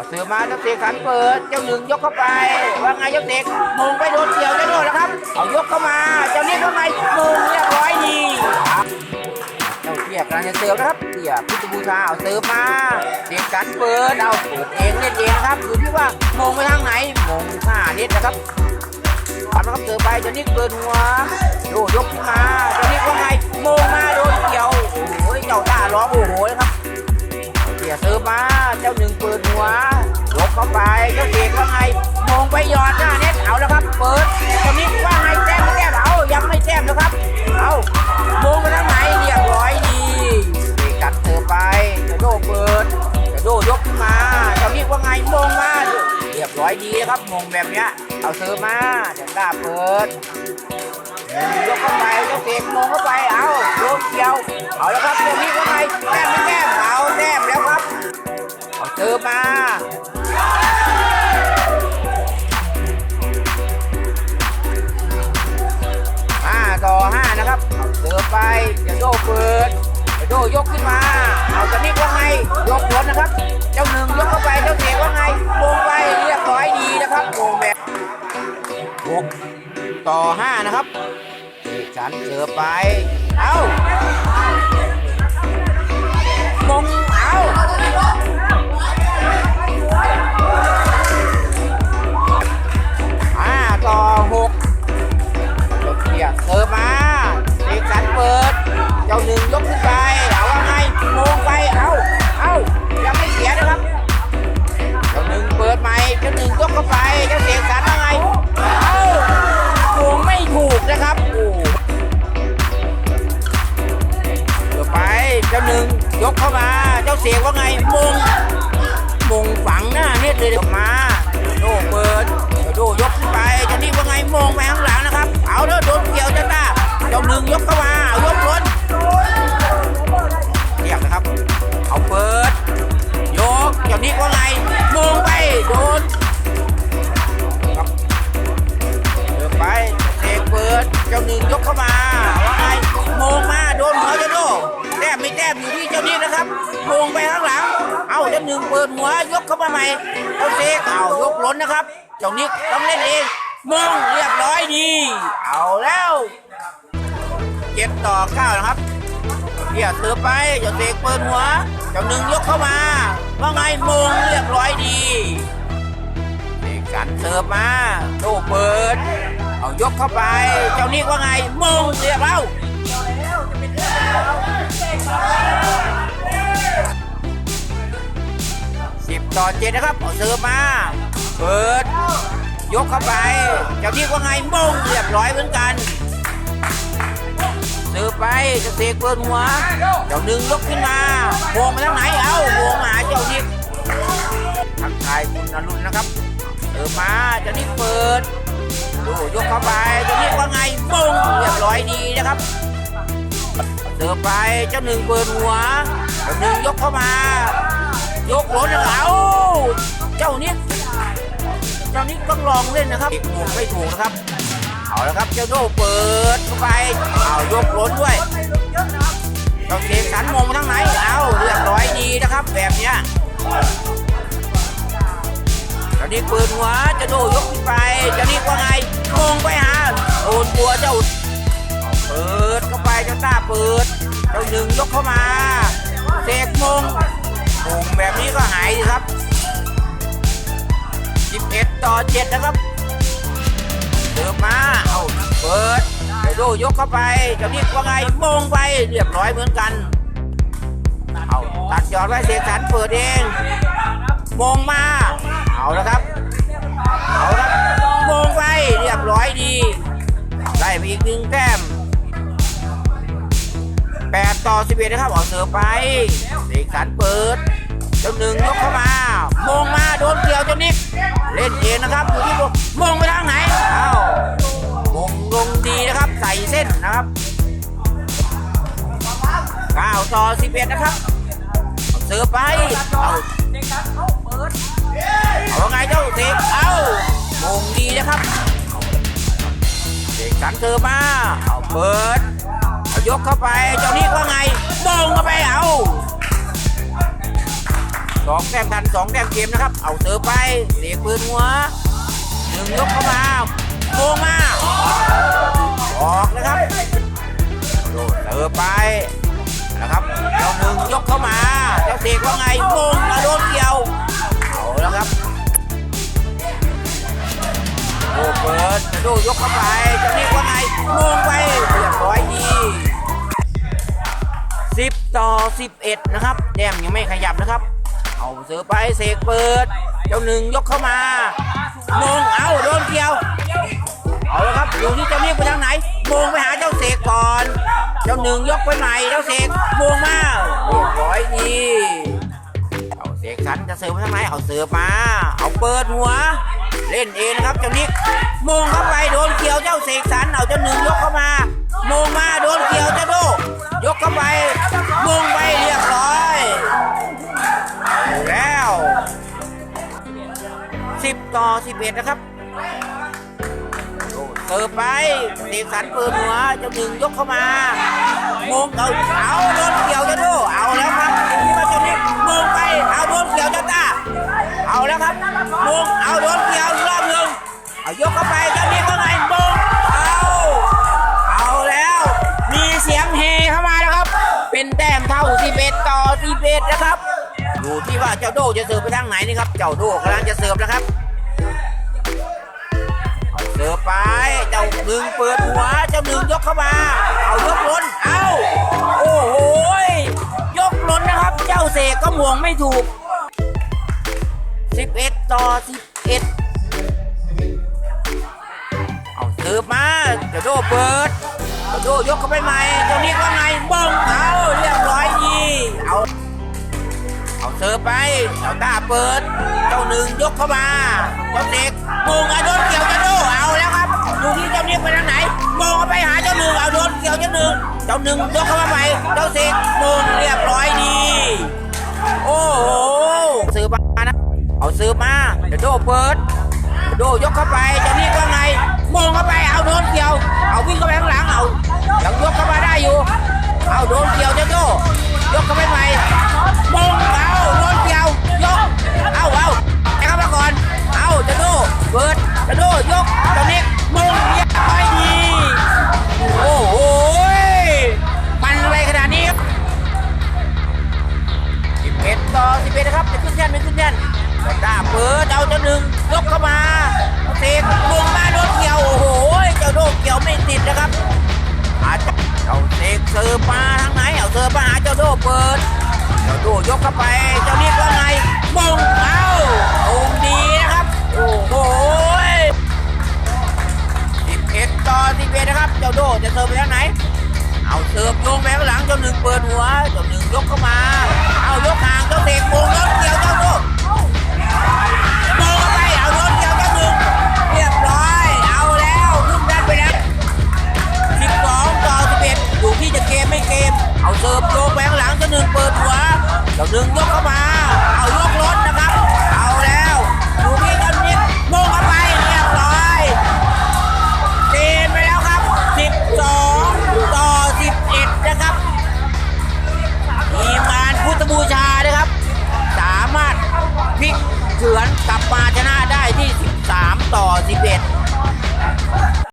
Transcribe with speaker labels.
Speaker 1: เอาเสือมาเจ้าเสกขันเปิด เจ้าหนึ่งยกเข้าไป ว่าไงเจ้าเสกมงไปโดนเกี่ยวได้ด้วยนะครับ เอายกเข้ามา เจ้านี่ว่าไงมงเรียบร้อยดีเจ้าเทียบกำลังจะเสิร์ฟนะครับเทียบพิจบูชาเอาเสิร์ฟมาเสกขันเปิด เอาเปิดเองเล่นเองครับอยู่ที่ว่ามงไปทางไหนมงห้าเน็ตนะครับทำแล้วครับเจอไปเจ้านิกเปิดหัวโดยกขึ้นมา เจ้านิกว่าไงโมงมาโดนเกี่ยวโอ้ยเจ้าตาร้องโอ้โหนะครับ เกี่ยเติมมา เจ้าหนึ่งเปิดหัวยกเข้าไปเจ้าเอกว่าไงโมงไปยอดหน้าเน็ตเอาแล้วครับ เปิดเจ้านิกว่าไงแต้มไม่แต้มเอายังไม่แต้มนะครับ เอาโมงไปทางไหนเรียบร้อยดีเอกกัดเติมไปเจ้าโดเปิดเจ้าโดยกขึ้นมาเจ้านิกว่าไงโมงมาเรียบร้อยดีนะครับโมงแบบเนี้ยเอาเสือมาเดี๋ยวตาเปิดยกเข้าไปเจ้าเสกมองเข้าไป เอาโดนเกี่ยว เอาแล้วครับตรงนี้ว่าไงแต้มไม่แต้มเอาแต้มแล้วครับ เอาเสือมาห้าต่อห้านะครับเอาเสือไปจะโดเปิดจะโดยกขึ้นมา เอาตอนนี้ว่าไง ยกรถนะครับ เจ้าหนึ่งยกเข้าไป เจ้าเสกว่าไงลงไปเรียบร้อยดีนะครับโงแบบหกต่อห้านะครับฉันเจอไป เอามงเอา้า เจ้าหนึ่งยกเข้ามา เจ้าเสียว่าไงมงมงฝังหน้าเนี่ยเลยออกมาโดเปิดโดยกขึ้นไปเจ้านี่ว่าไงมงไปข้างหลังนะครับ เอาเถอะโดนเกี่ยวจ้าตาเจ้าหนึ่งยกเข้ามาเอายกล้นเรียกนะครับ เอาเปิด ปิดหัวยกเข้ามาใหม่เอาเซข่ายกล้นนะครับเจ้านี้ต้องเล่นเองมองเรียบร้อยดีเอาแล้วเจ็ดต่อเก้านะครับเดี๋ยวเสือไปเจ้าเซเปิดหัวเจ้าหนึ่งยกเข้ามาว่าไงมองเรียบร้อยดีเด็กสันเสิร์มาโตเปิด เอายกเข้าไป เจ้านี้ว่าไงมองเรียบร้อยเล่า 10 ต่อ 7 นะครับเอาเสิร์ฟมา เปิด ยกเข้าไป เจ้าที่ว่าไงมงเรียบร้อยเหมือนกันเสิร์ฟไปกระเสกเปิดหัว เจ้าหนึ่งยกขึ้นมามองมาทางไหนเอ้ามองมาเจ้าที่ทักทายคุณอรุณนะครับเสิร์ฟมาเจ้าที่เปิดดูยกเข้าไปเจ้าที่ว่าไงมงเรียบร้อยดีนะครับเสิร์ฟไปเจ้าหนึ่งเปิดหัวเจ้าหนึ่งยกเข้ามา ยกหล้นเอาเจ้านิกเจ้านิกต้องลองเล่นนะครับมงไม่ถูกนะครับ เอาละครับเจ้าโดเปิดเข้าไปเอายกล้นด้วยเราเสียงสันมงมทั้งไหนเอาเรียบร้อยดีนะครับ แบบเนี้ยเจ้านี่เปิดหัวเจ้าโดยกขึ้นไปเจ้านี่ว่าไงมงไปหาโดนตัวเจ้า เปิดเข้าไปเจ้าต้าเปิด เจ้าหนึ่งยกเข้ามา แบบนี้ก็หายสิครับ 11 ต่อ 7 นะครับเดิมมา เอาเปิดเดี๋ยวดูยกเข้าไปเจ้านิกว่าไงมงไปเรียบร้อยเหมือนกัน เอาตัดยอดไว้เสกสรรเปิดเองมงมา เอาแล้วครับ เอาครับมงไปเรียบร้อยดี ได้ไปอีกหนึ่งแต้มแปดต่อสิบเอ็ดนะครับออกเสือไปเสกสรรเปิด เจ้าหนึ่งยกเข้ามามงมาโดนเกี่ยวเจ้านิกเล่นเองนะครับอยู่ที่ผมมงไปทางไหนเอ้ามงลงดีนะครับ ใส่เส้นนะครับ9ต่อ11นะครับเสือไปเอาเอาไงเจ้าเสกเอามงดีนะครับเสกสันเสือมาเอาเปิดยกเข้าไปเจ้านี้ว่าไงมงเข้าไปเอา สองแต้มทันสองแต้มเกมนะครับ เอาเสิร์ไปเด็กปืนหัวหนึ่งยกเข้ามาโกงมา ออกนะครับโดดเสิร์ไปนะครับเจ้าหนึ่งยกเข้ามาเจ้าเสกว่าไงโมงกระโดดเกี่ยวเอาแล้วครับโอ้เปิดดดยกเข้าไปเจ้านี่ว่าไงโมงไปเรียบร้อยดี10 ต่อ 11 นะครับแต้มยังไม่ขยับนะครับ เอาเสือไปเสกเปิด เจ้าหนึ่งยกเข้ามามงเอาโดนเกี่ยว เอาละครับอยู่ที่เจ้าเมฆไปทางไหนมงไปหาเจ้าเสกก่อน เจ้าหนึ่งยกไปใหม่เจ้าเสกมงมาเรียบร้อยดีเอาเสกสันจะเสิร์ฟไปทางไหนเอาเสิร์ฟมา เอาเปิดหัว เล่นเองนะครับเจ้านิกมงเข้าไปโดนเกี่ยวเจ้าเสกสรรเอาเจ้าหนึ่งยกเข้ามามงมาโดนเกี่ยวเจ้าโดยกเข้าไปมงไปเรียบร้อย เอาแล้ว10ต่อ11นะครับเสิร์ไปเสกสรรเปิดหัวเจ้าหนึ่งยกเข้ามามงเอาเอาโดนเกี่ยวจ้าโดเอาแล้วครับที่มาเจ้านี้มงไปเอาโดนเกี่ยวจ้าตาเอาแล้วครับมงเอาโดนเกี่ยวรอบหนึ่งเอายกเข้าไปเจ้านี้ก็ไงมง เจ้าโดจะเสิร์ฟไปทางไหนนี่ครับ เจ้าโดกำลังจะเสิร์ฟนะครับ เสิร์ฟไป เจ้าหนึ่งเปิดหัว เจ้าหนึ่งยกเข้ามา เอายกล้น เอาโอ้โหยยกล้นนะครับ เจ้าเสกก็มวงไม่ถูก 11 ต่อ 11 เอาเสิร์ฟมา เจ้าโดเปิด เจ้าโดยกเข้าไปใหม่ เจ้านี้ก็ไงบ้อง อไปเจ้าตาเปิด เจ้าหนึ่งยกเข้ามาเจ้าเด็กโมงเอาโดนเกี่ยวเจ้าโดเอาแล้วครับดูที่เจ้าเนี้ยไปทางไหนมงเอาไปหาเจ้าหนึ่งเอาโดนเกี่ยวเจ้าหนึ่งเจ้าหนึ่งยกเข้ามาใหม่เจ้าเสกโมงเรียบร้อยดีโอ้โหเสิร์ฟมานะเอาเสิร์ฟมาเจ้าโดเปิดโดยกเข้าไปเจ้านี่ก็ไงโมงเข้าไปเอาโดนเกี่ยว เอาวิ่งเข้าไปข้างหลังเอายังยกเข้ามาได้อยู่ เอาโดนเกี่ยวเจ้าโดยกเข้าไปใหม่โมง ขึ้นแท่นไม่ขึ้นแท่นก็ตาเปิดเอาเจ้าหนึ่งยกเข้ามาเสกลงมาโดนเกี่ยวโอ้โหเจ้าโดนเกี่ยวไม่ติดนะครับอาจเจ้าเสกเสิร์ฟมาทางไหนเอาเสิร์ฟมาหาเจ้าโดเปิดเจ้าโดยกเข้าไปเจ้านี่ก็ไงมงเอามงดีนะครับโอ้โห11ต่อ11นะครับ เจ้าโดจะเสิร์ฟไปทางไหนเอาเสิร์ฟโยงไปข้างหลังเจ้าหนึ่งเปิดหัวเจ้าหนึ่งยกเข้ามา เอายกห่างเจ้าเสกโมงโดนเกี่ยวเจ้าโด